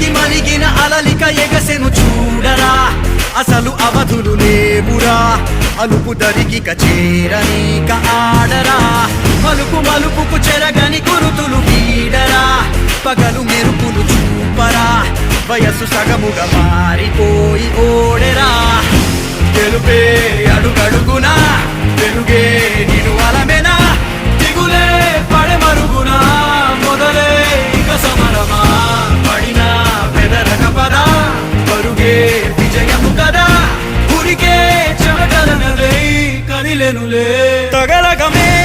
ఇది మలిగిన అలలిక ఎగసెను చూడరా. అసలు అవధులు లేవురా. అలుపు దరికి కచేరనిక ఆడరా. మలుపు మలుపుకు చెరగని కురుతులు వీడరా. పగలు మెరుపులు చూపరా. వయసు సగముగా మారిపోయి ఓడెరా. తెలుపే అడుగడుగునా చేయలేనులే తగలగమే.